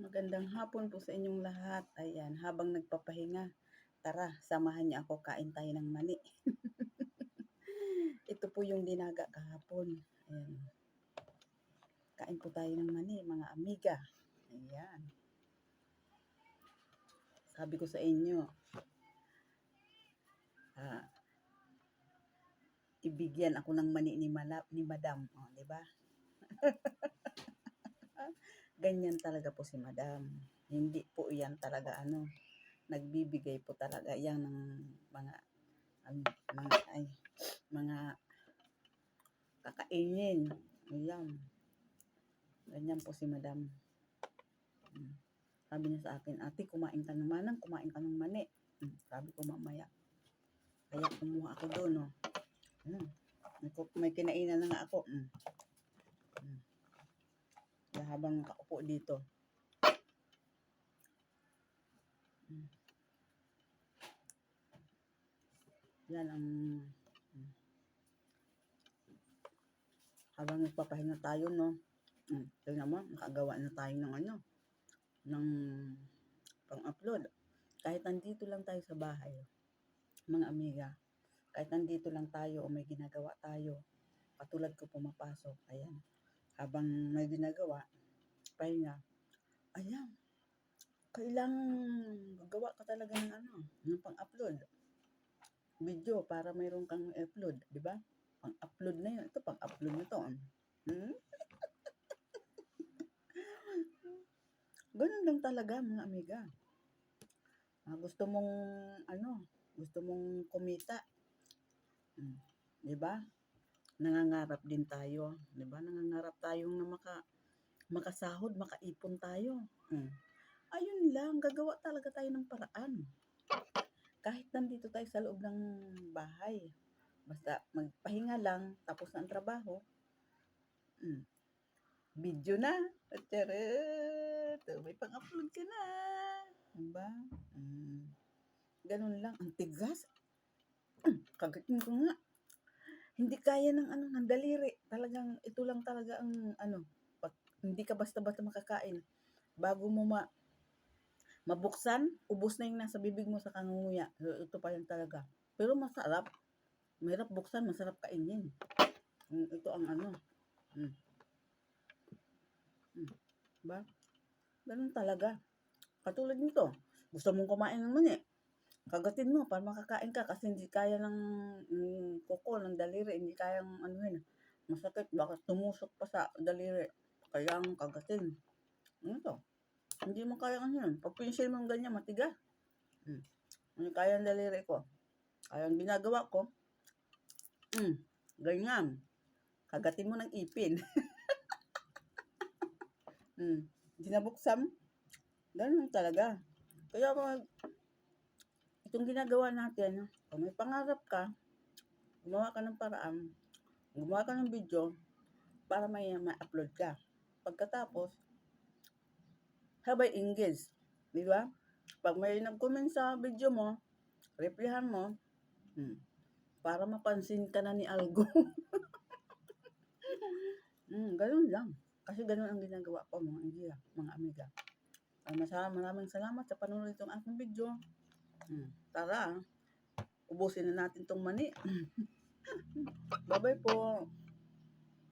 Magandang hapon po sa inyong lahat. Ayan, habang nagpapahinga, tara, samahan niyo ako kain tayo ng mani. Ito po yung dinaga kahapon. Ayan. Kain po tayo ng mani, mga amiga. Ayan. Sabi ko sa inyo, ah, ibigyan ako ng mani ni, Mala, ni Madam. O, di ba? ganyan talaga po si madam. Hindi po yan talaga ano, nagbibigay po talaga yan ng mga, ano, mga, ay, mga kakainin. Ayan. Ganyan po si madam. Mm. Sabi niya sa akin, ate, kumain ka ng manang, kumain ka ng mani. Mm, Sabi ko mamaya. Kaya kumuha ako doon, no. Mm. May, kinainan na nga ako. Mm. Habang nakaupo dito. Mm. Yan ang mm. habang nagpapahinga tayo, no. Mm. Tingnan mo, nakagawa na tayo ng ano, ng pang-upload. Kahit nandito lang tayo sa bahay, mga amiga, kahit nandito lang tayo o may ginagawa tayo, katulad ko pumapasok, ayan, habang may ginagawa, pahinga, ayan, kailangan gawa ka talaga ng ano, ng pang-upload. Video para mayroon kang upload, di ba? Pang-upload na yun. Ito, pang-upload na to. Hmm? Ganun lang talaga, mga amiga. Ah, gusto mong, ano, gusto mong kumita. Hmm. Di ba? Nangangarap din tayo. Di ba? Nangangarap tayong na maka, makasahod, makaipon tayo. Hmm. Ayun lang, gagawa talaga tayo ng paraan. Kahit nandito tayo sa loob ng bahay. Basta magpahinga lang, tapos na ang trabaho. Hmm. Video na. Charot. May pang-upload ka na. Diba? Hmm. Ganun lang. Ang tigas. Hmm, Kagatin ko nga. Hindi kaya ng ano, ng daliri. Talagang, ito lang talaga ang ano, hindi ka basta-basta makakain. Bago mo ma, mabuksan, ubos na yung nasa bibig mo sa kangunguya. Ito pa yan talaga. Pero masarap. Mahirap buksan, masarap kainin. Mm, Ito ang ano. Mm. Mm. Ba? Ganun talaga. Katulad nito. Gusto mong kumain ng mani. Kagatin mo para makakain ka kasi hindi kaya ng mm, kuko, ng daliri. Hindi kayang ano yun. Masakit. Baka tumusok pa sa daliri. Kaya ang kagatin. Ano to? Hindi mo kaya ano yun. Pag pinsil mo ganyan, matigas. Mm. Hindi kaya ang daliri ko. Kaya ang ginagawa ko, mm, ganyan. Kagatin mo ng ipin. mm. Dinabuksan. Ganun talaga. Kaya pag itong ginagawa natin, kung may pangarap ka, gumawa ka ng paraan, gumawa ka ng video, para may ma-upload ka. Pagkatapos, habay engage. Di ba? Pag may nag-comment sa video mo, replyan mo, hmm, para mapansin ka na ni Algo. hmm, ganun lang. Kasi ganun ang ginagawa ko, mga amiga. Mga amiga. Ay, masama, maraming salamat sa panonood itong aking video. Hmm, tara, ubusin na natin tong mani. Bye-bye po.